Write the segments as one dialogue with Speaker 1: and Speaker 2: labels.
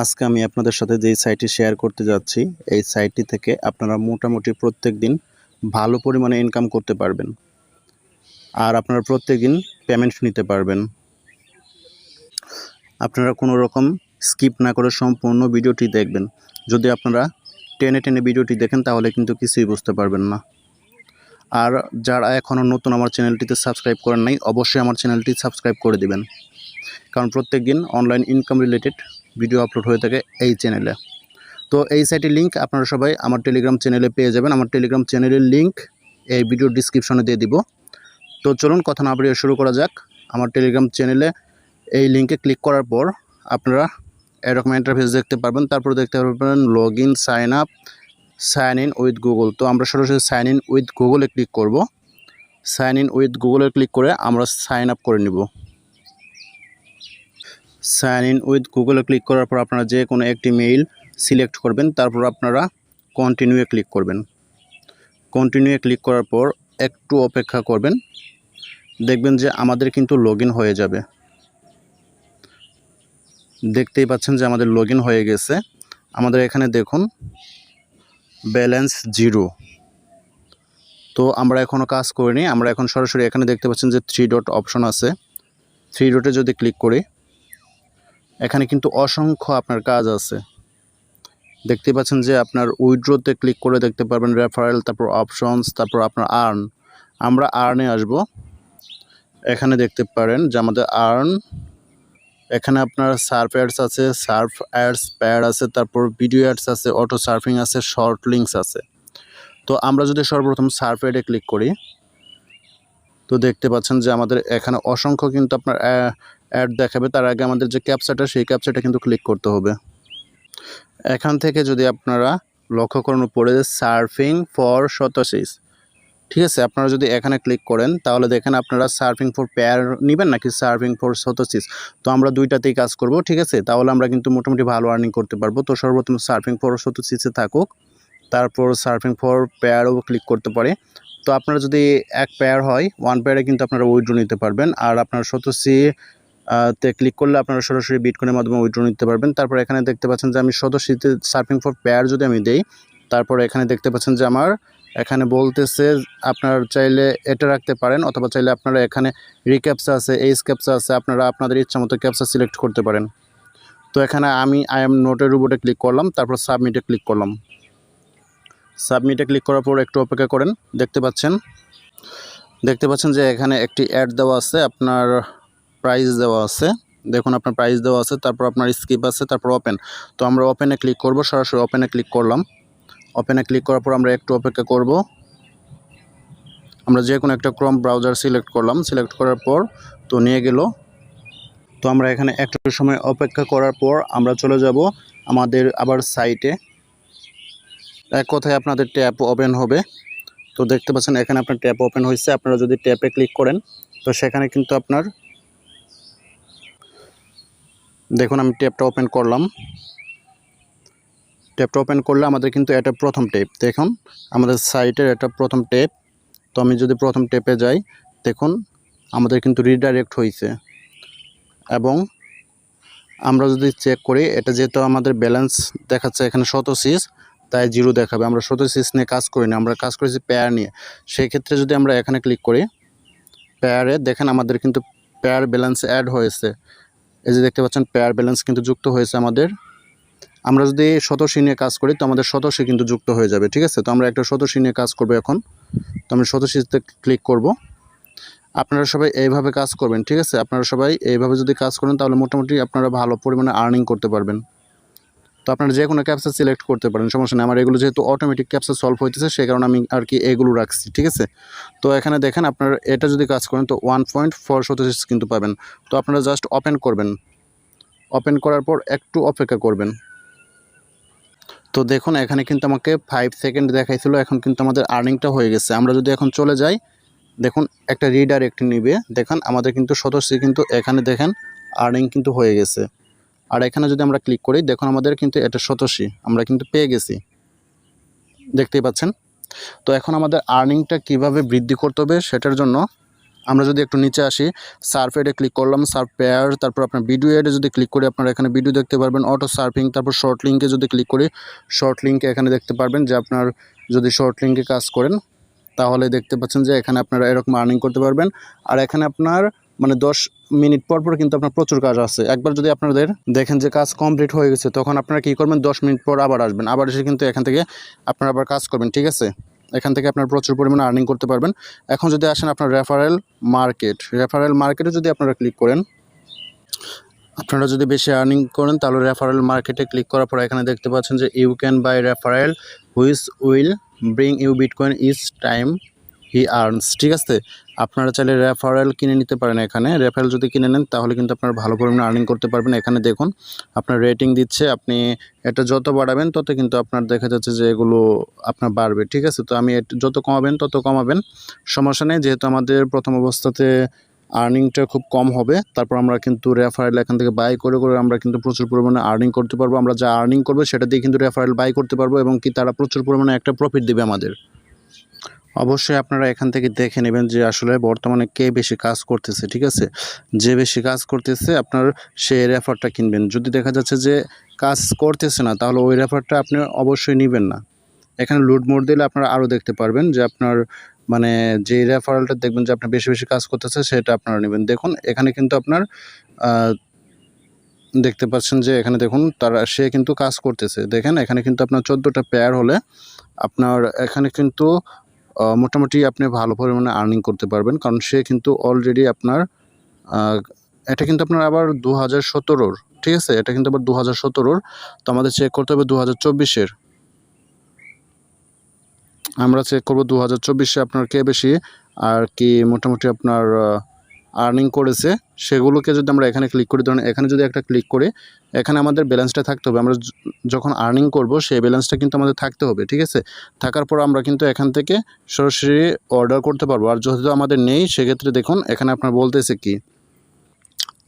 Speaker 1: আজকে আমি আপনাদের সাথে যেই সাইটটি শেয়ার করতে যাচ্ছি, এই সাইটটি থেকে আপনারা মোটামুটি প্রত্যেক দিন ভালো পরিমাণে ইনকাম করতে পারবেন। আর আপনারা প্রত্যেক দিন পেমেন্ট নিতে পারবেন। আপনারা কোনো রকম স্কিপ না করে সম্পূর্ণ ভিডিওটি দেখবেন। যদি আপনারা টেনে টেনে ভিডিওটি দেখেন, তাহলে কিন্তু কিছুই বুঝতে পারবেন না। আর যারা এখনও নতুন আমার চ্যানেলটিতে সাবস্ক্রাইব করেন নাই, অবশ্যই আমার চ্যানেলটি সাবস্ক্রাইব করে দিবেন। কারণ প্রত্যেক দিন online income related video upload হয়ে থাকে এই চ্যানেলে তো এই সাইটের লিঙ্ক আপনারা সবাই আমার টেলিগ্রাম চ্যানেলে পেয়ে যাবেন। আমার টেলিগ্রাম চ্যানেলের লিঙ্ক এই ভিডিও ডিসক্রিপশনে দিয়ে দিব। তো চলুন কথা না বাড়িয়ে শুরু করা যাক। আমার টেলিগ্রাম চ্যানেলে এই লিঙ্কে ক্লিক করার পর আপনারা এরকম ইন্টারফেস দেখতে পারবেন। তারপর দেখতে পারবেন log in sign up sign in with Google তো আমরা সরাসরি সাইন ইন উইথ গুগলে ক্লিক করব। সাইন ইন উইথ গুগলে ক্লিক করে আমরা সাইন আপ করে নিব। সাইন ইন উইথ গুগলে ক্লিক করার পর আপনারা যে কোনো একটি মেইল সিলেক্ট করবেন, তারপর আপনারা কন্টিনিউয়ে ক্লিক করবেন। কন্টিনিউয়ে ক্লিক করার পর একটু অপেক্ষা করবেন, দেখবেন যে আমাদের কিন্তু লগ হয়ে যাবে। দেখতেই পাচ্ছেন যে আমাদের লগ হয়ে গেছে। আমাদের এখানে দেখুন ব্যালেন্স জিরো তো আমরা এখনও কাজ করিনি, আমরা এখন সরাসরি এখানে দেখতে পাচ্ছেন যে থ্রি ডট অপশন আছে। থ্রি ডটে যদি ক্লিক করি এখানে কিন্তু অসংখ্য আপনার কাজ আছে। দেখতে পাচ্ছেন যে আপনার উইড্রোতে ক্লিক করে দেখতে পারবেন রেফারেল, তারপর অপশনস, তারপর আপনার আর্ন। আমরা আর্নে আসব। এখানে দেখতে পারেন যে আমাদের আর্ন, এখানে আপনার সার্ফ অ্যাডস আছে, সার্ফ অ্যাডস প্যাড আছে, তারপর ভিডিও অ্যাডস আছে, অটো সার্ফিং আছে, শর্ট লিঙ্কস আছে। তো আমরা যদি সর্বপ্রথম সার্ফ অ্যাডে ক্লিক করি, তো দেখতে পাচ্ছেন যে আমাদের এখানে অসংখ্য কিন্তু আপনার অ্যাড দেখাবে, তার আগে আমাদের যে ক্যাপচাটা সেই ক্যাপচাটা কিন্তু ক্লিক করতে হবে। এখান থেকে যদি আপনারা লক্ষ্য করুন, উপরে সার্ফিং ফর শতশিস ঠিক আছে? আপনারা যদি এখানে ক্লিক করেন, তাহলে দেখেন আপনারা সার্ফিং ফর পেয়ার নেবেন নাকি সার্ফিং ফর শতশিস তো আমরা দুইটাতেই কাজ করব, ঠিক আছে? তাহলে আমরা কিন্তু মোটামুটি ভালো আর্নিং করতে পারব। তো সর্বপ্রথম সার্ফিং ফর শতশিসে থাকুক, তারপর সার্ফিং ফর পেয়ারও ক্লিক করতে পারে। তো আপনারা যদি এক পেয়ার হয় ওয়ান পেয়ারে কিন্তু আপনারা উইড্রো নিতে পারবেন। আর আপনার শতসি তে ক্লিক করলে আপনারা সরাসরি বিটকয়েনের মাধ্যমে উইড্রো নিতে পারবেন। তারপর এখানে দেখতে পাচ্ছেন যে আমি সদস্যতে সার্ফিং ফর পেয়ার যদি আমি দেই, তারপর এখানে দেখতে পাচ্ছেন যে আমার এখানে বলতেছে আপনার চাইলে এটা রাখতে পারেন, অথবা চাইলে আপনারা এখানে রিক্যাপসা আছে এইচ ক্যাপসা আছে, আপনারা আপনাদের ইচ্ছা মতো ক্যাপসা সিলেক্ট করতে পারেন। তো এখানে আমি আই এম নোটের উপরে ক্লিক করলাম, তারপর সাবমিটে ক্লিক করলাম। সাবমিটে ক্লিক করার পর একটু অপেক্ষা করেন, দেখতে পাচ্ছেন। দেখতে পাচ্ছেন যে এখানে একটি অ্যাড দেওয়া আছে, আপনার প্রাইস দেওয়া আছে। দেখুন আপনার প্রাইস দেওয়া আছে, তারপর আপনার স্কিপ আছে, তারপর ওপেন তো আমরা ওপেনে ক্লিক করব, সরাসরি ওপেনে ক্লিক করলাম। ওপেনে ক্লিক করার পর আমরা একটু অপেক্ষা করব। আমরা যে কোনো একটা ক্রম ব্রাউজার সিলেক্ট করলাম। সিলেক্ট করার পর তো নিয়ে গেল। তো আমরা এখানে একটু সময় অপেক্ষা করার পর আমরা চলে যাব আমাদের আবার সাইটে এক কথায় আপনাদের ট্যাপ ওপেন হবে। তো দেখতে পাচ্ছেন এখানে আপনার ট্যাপ ওপেন হয়েছে। আপনারা যদি ট্যাপে ক্লিক করেন, তো সেখানে কিন্তু আপনার দেখুন, আমি ট্যাপটা ওপেন করলাম। ট্যাপটা ওপেন করলে আমাদের কিন্তু এটা প্রথম টেপ। দেখুন, আমাদের সাইটের এটা প্রথম টেপ। তো আমি যদি প্রথম টেপে যাই, দেখুন, আমাদের কিন্তু রিডাইরেক্ট হয়েছে এবং আমরা যদি চেক করি, এটা যেহেতু আমাদের ব্যালেন্স দেখাচ্ছে এখানে শত সিস তাই জিরো দেখাবে। আমরা শত সিস নিয়ে কাজ করি না, আমরা কাজ করেছি পেয়ার নিয়ে। সেই ক্ষেত্রে যদি আমরা এখানে ক্লিক করি পেয়ারে দেখেন আমাদের কিন্তু পেয়ার ব্যালেন্স অ্যাড হয়েছে। এই যে দেখতে পাচ্ছেন পেয়ার ব্যালেন্স কিন্তু যুক্ত হয়েছে আমাদের। আমরা যদি শতশী নিয়ে কাজ করি, তো আমাদের শতশী কিন্তু যুক্ত হয়ে যাবে, ঠিক আছে? তো আমরা একটা শতশী নিয়ে কাজ করব এখন। তো আমরা শতশীতে ক্লিক করব। আপনারা সবাই এইভাবে কাজ করবেন, ঠিক আছে? আপনারা সবাই এইভাবে যদি কাজ করেন, তাহলে মোটামুটি আপনারা ভালো পরিমাণে আর্নিং করতে পারবেন। তো আপনারা যে কোনো ক্যাপসা সিলেক্ট করতে পারেন, সমস্যা নেই। আমার এগুলো যেহেতু অটোমেটিক ক্যাপসা সলভ হইতেছে, সেই কারণে আমি আর কি এগুলো রাখছি, ঠিক আছে? তো এখানে দেখেন আপনার এটা যদি কাজ করেন, তো ওয়ান পয়েন্ট ফোর কিন্তু পাবেন। তো আপনারা জাস্ট ওপেন করবেন। ওপেন করার পর একটু অপেক্ষা করবেন। তো দেখুন, এখানে কিন্তু আমাকে ফাইভ সেকেন্ড দেখাইছিল, এখন কিন্তু আমাদের আর্নিংটা হয়ে গেছে। আমরা যদি এখন চলে যাই, দেখুন, একটা রিডাইরেক্ট নিবে। দেখেন, আমাদের কিন্তু সদস্য কিন্তু এখানে দেখেন আর্নিং কিন্তু হয়ে গেছে। আর এখানে যদি আমরা ক্লিক করি, দেখুন আমাদের কিন্তু এটা শতশী আমরা কিন্তু পেয়ে গেছি। দেখতেই পাচ্ছেন? তো এখন আমাদের আর্নিংটা কীভাবে বৃদ্ধি করতে হবে সেটার জন্য আমরা যদি একটু নিচে আসি সার্ফ এডে ক্লিক করলাম সার্ফ পেয়ার তারপর আপনার ভিডিও এডে যদি ক্লিক করি, আপনারা এখানে ভিডিও দেখতে পারবেন অটো সার্ফিং তারপর শর্ট লিঙ্কে যদি ক্লিক করি শর্ট লিঙ্কে এখানে দেখতে পারবেন যে আপনার যদি শর্ট লিঙ্কে কাজ করেন, তাহলে দেখতে পাচ্ছেন যে এখানে আপনারা এরকম আর্নিং করতে পারবেন। আর এখানে আপনার মানে দশ মিনিট পর পর কিন্তু আপনার প্রচুর কাজ আছে। একবার যদি আপনাদের দেখেন যে কাজ কমপ্লিট হয়ে গেছে, তখন আপনারা কী করবেন? দশ মিনিট পর আবার আসবেন। আবার এসে কিন্তু এখান থেকে আপনারা আবার কাজ করবেন, ঠিক আছে? এখান থেকে আপনার প্রচুর পরিমাণে আর্নিং করতে পারবেন। এখন যদি আসেন আপনার রেফারেল মার্কেট রেফারেল মার্কেটে যদি আপনারা ক্লিক করেন, আপনারা যদি বেশি আর্নিং করেন, তাহলে রেফারেল মার্কেটে ক্লিক করার পর এখানে দেখতে পাচ্ছেন যে you can buy referral whose will bring you bitcoin is time he earns. ঠিক আছে? আপনারা চাইলে রেফারেল কিনে নিতে পারেন এখানে। রেফারেল যদি কিনে নেন, তাহলে কিন্তু আপনারা ভালো পরিমাণে আর্নিং করতে পারবেন। এখানে দেখুন, আপনার রেটিং দিচ্ছে, আপনি এটা যত বাড়াবেন, তত কিন্তু আপনার দেখা যাচ্ছে যে এগুলো আপনার বাড়বে। ঠিক আছে? তো আমি যত কমাবেন, তত কমাবেন। সমস্যা নেই, যেহেতু আমাদের প্রথম অবস্থাতে আর্নিংটা খুব কম হবে, তারপর আমরা কিন্তু রেফারেল এখান থেকে বাই করে করে আমরা কিন্তু প্রচুর পরিমাণে আর্নিং করতে পারব। আমরা যা আর্নিং করব, সেটা দিয়ে কিন্তু রেফারেল বাই করতে পারব এবং কি তারা প্রচুর পরিমাণে একটা প্রফিট দেবে আমাদের। অবশ্যই আপনারা এখান থেকে দেখে নেবেন যে আসলে বর্তমানে কে বেশি কাজ করতেছে, ঠিক আছে? যে বেশি কাজ করতেছে, আপনার সেই রেফারটা কিনবেন। যদি দেখা যাচ্ছে যে কাজ করতেছে না, তাহলে ওই রেফারটা আপনি অবশ্যই নেবেন না। এখানে লুড মোড দিলে আপনারা আরও দেখতে পারবেন যে আপনার মানে যে রেফারেলটা দেখবেন যে আপনার বেশি বেশি কাজ করতেছে, সেটা আপনারা নেবেন। দেখুন, এখানে কিন্তু আপনার দেখতে পাচ্ছেন যে এখানে দেখুন, তারা, সে কিন্তু কাজ করতেছে। দেখেন, এখানে কিন্তু আপনার চোদ্দোটা পেয়ার হলে আপনার, এখানে কিন্তু মোটামুটি আপনি ভালো পরিমাণে আর্নিং করতে পারবেন। কারণ সে কিন্তু অলরেডি আপনার এটা কিন্তু আপনার আবার দু হাজার সতেরোর, ঠিক আছে? এটা কিন্তু আবার দু হাজার সতেরোর। তো আমাদের চেক করতে হবে দু হাজার চব্বিশের। আমরা চেক করব দু হাজার চব্বিশে আপনার কে বেশি, আর কি মোটামুটি আপনার আর্নিং করেছে, সেগুলোকে যদি আমরা এখানে ক্লিক করি, ধরুন এখানে যদি একটা ক্লিক করে, এখানে আমাদের ব্যালেন্সটা থাকতে হবে। আমরা যখন আর্নিং করব, সেই ব্যালেন্সটা কিন্তু আমাদের থাকতে হবে, ঠিক আছে? থাকার পর আমরা কিন্তু এখান থেকে সরাসরি অর্ডার করতে পারব। আর যেহেতু আমাদের নেই, সেক্ষেত্রে দেখুন, এখানে আপনার বলতেছে কি?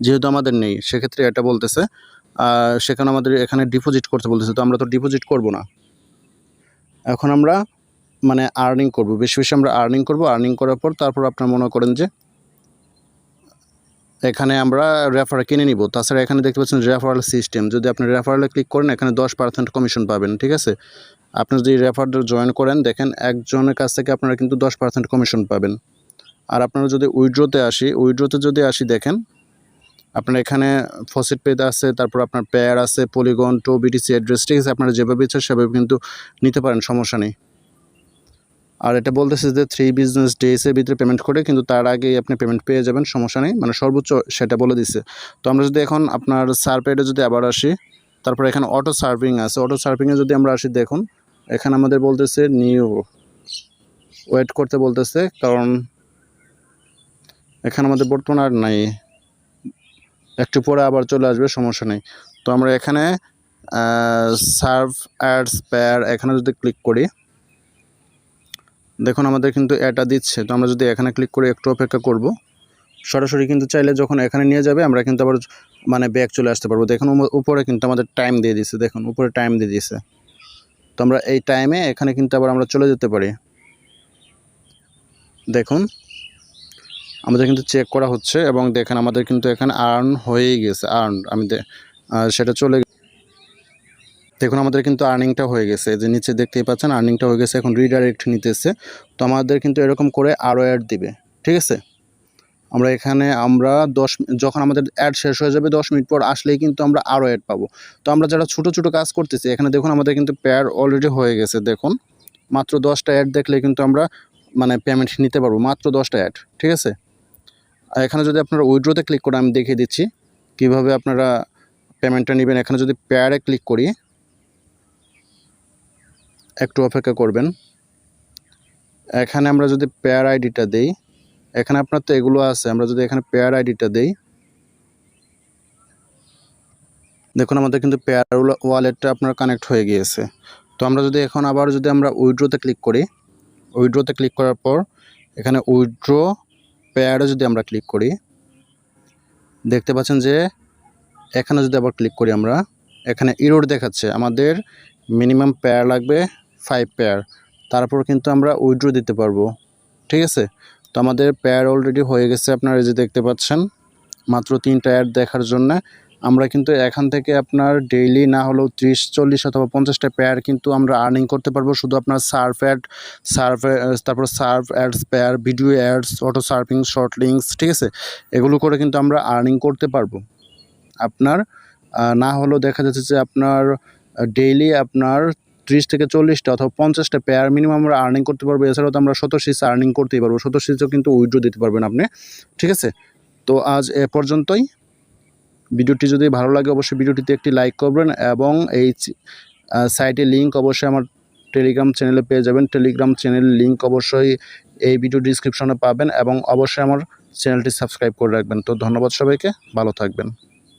Speaker 1: যেহেতু আমাদের নেই, সেক্ষেত্রে এটা বলতেছে সেখানে আমাদের এখানে ডিপোজিট করতে বলতেছে। তো আমরা তো ডিপোজিট করব না। এখন আমরা মানে আর্নিং করব। বেশি বেশি আমরা আর্নিং করব। আর্নিং করার পর তারপর আপনার মনে করেন যে এখানে আমরা রেফার কিনে নিব। তাছাড়া এখানে দেখতে পাচ্ছেন রেফারেল সিস্টেম যদি আপনি রেফারেলে ক্লিক করেন, এখানে দশ পার্সেন্ট কমিশন পাবেন, ঠিক আছে? আপনি যদি রেফারটা জয়েন করেন, দেখেন একজনের কাছ থেকে আপনারা কিন্তু দশ পার্সেন্ট কমিশন পাবেন। আর আপনারা যদি উইড্রোতে আসি উইড্রোতে যদি আসি, দেখেন, আপনার এখানে ফসিট পেদ আছে, তারপর আপনার পেয়ার আছে পলিগন টো বিটিসি অ্যাড্রেস ঠিক আছে? আপনারা যেভাবে ইচ্ছা সেভাবে কিন্তু নিতে পারেন, সমস্যা নেই। আর এটা বলতেছে যে থ্রি বিজনেস ডেজের ভিতরে পেমেন্ট করে, কিন্তু তার আগেই আপনি পেমেন্ট পেয়ে যাবেন, সমস্যা নেই। মানে সর্বোচ্চ সেটা বলে দিছে। তো আমরা যদি এখন আপনার সার্ভেটে যদি আবার আসি, তারপর এখানে অটো সার্ভিং আছে। অটো সার্ভিংয়ে যদি আমরা আসি, দেখুন, এখানে আমাদের বলতেছে নিউ ওয়েট করতে বলতেছে, কারণ এখানে আমাদের বর্তমান আর নাই। একটু পরে আবার চলে আসবে, সমস্যা নেই। তো আমরা এখানে সার্ভ অ্যাডস পেয়ার এখানে যদি ক্লিক করি দেখুন, আমাদের কিন্তু এটা দিচ্ছে। তো আমরা যদি এখানে ক্লিক করে একটু অপেক্ষা করব, সরাসরি কিন্তু চাইলে যখন এখানে নিয়ে যাবে, আমরা কিন্তু আবার মানে ব্যাক চলে আসতে পারব। দেখুন উপরে কিন্তু আমাদের টাইম দিয়ে দিচ্ছে দেখুন, উপরে টাইম দিয়ে দিয়েছে তো আমরা এই টাইমে এখানে কিন্তু আবার আমরা চলে যেতে পারি। দেখুন, আমাদের কিন্তু চেক করা হচ্ছে এবং দেখেন, আমাদের কিন্তু এখানে আর্ন হয়েই গেছে। আর্ন আমি সেটা চলে দেখুন, আমাদের কিন্তু আর্নিংটা হয়ে গেছে। যে নিচে দেখতেই পাচ্ছেন আর্নিংটা হয়ে গেছে, এখন রিডাইরেক্ট নিতেছে। তো আমাদের কিন্তু এরকম করে আরও অ্যাড দিবে, ঠিক আছে? আমরা এখানে, আমরা দশ যখন আমাদের অ্যাড শেষ হয়ে যাবে, দশ মিনিট পর আসলেই কিন্তু আমরা আরও অ্যাড পাবো। তো আমরা যারা ছোটো ছোটো কাজ করতেছি, এখানে দেখুন, আমাদের কিন্তু পেয়ার অলরেডি হয়ে গেছে, দেখুন। মাত্র দশটা অ্যাড দেখলে কিন্তু আমরা মানে পেমেন্ট নিতে পারব, মাত্র দশটা অ্যাড ঠিক আছে? আর এখানে যদি আপনারা উইড্রোতে ক্লিক করে, আমি দেখিয়ে দিচ্ছি। কীভাবে আপনারা পেমেন্টটা নেবেন, এখানে যদি পেয়ারে ক্লিক করি একটু অপেক্ষা করবেন। এখানে আমরা যদি পেয়ার আইডিটা দেই, এখানে আপনার তো এগুলো আছে, আমরা যদি এখানে পেয়ার আইডিটা দেই, দেখুন আমাদের কিন্তু পেয়ার ওয়ালেটটা আপনার কানেক্ট হয়ে গিয়েছে। তো আমরা যদি এখন আবার যদি আমরা উইড্রোতে ক্লিক করি উইড্রোতে ক্লিক করার পর এখানে উইড্রো পেয়ারে যদি আমরা ক্লিক করি, দেখতে পাচ্ছেন যে এখানে যদি আবার ক্লিক করি আমরা, এখানে ইরোড দেখাচ্ছে। আমাদের মিনিমাম পেয়ার লাগবে ফাইভ পেয়ার তারপর কিন্তু আমরা উইড্রো দিতে পারব। ঠিক আছে? তো আমাদের পেয়ার অলরেডি হয়ে গেছে আপনারা এই যে দেখতে পাচ্ছেন। মাত্র তিনটা অ্যাড দেখার জন্য। আমরা কিন্তু এখান থেকে আপনার ডেইলি না হলেও ত্রিশ, চল্লিশ অথবা পঞ্চাশটা পেয়ার কিন্তু আমরা আর্নিং করতে পারব। শুধু আপনার সার্ফ অ্যাড সার্ফ তারপর surf ads pair video ads auto surfing short links ঠিক আছে? এগুলো করে কিন্তু আমরা আর্নিং করতে পারব। আপনার না হলেও দেখা যাচ্ছে যে আপনার ডেইলি আপনার ত্রিশ থেকে চল্লিশটা অথবা পঞ্চাশটা পেয়ার মিনিমাম আমরা আর্নিং করতে পারব। এছাড়াও তো আমরা শত সিজ আর্নিং করতেই পারব। শত সিজও কিন্তু উইড্রো দিতে পারবেন আপনি। ঠিক আছে? তো আজ এ পর্যন্তই। ভিডিওটি যদি ভালো লাগে অবশ্যই ভিডিওটিতে একটি লাইক করবেন এবং এই সাইটের লিঙ্ক অবশ্যই আমার টেলিগ্রাম চ্যানেলে পেয়ে যাবেন। টেলিগ্রাম চ্যানেলের লিঙ্ক অবশ্যই এই ভিডিও ডিসক্রিপশনে পাবেন এবং অবশ্যই আমার চ্যানেলটি সাবস্ক্রাইব করে রাখবেন। তো ধন্যবাদ সবাইকে। ভালো থাকবেন।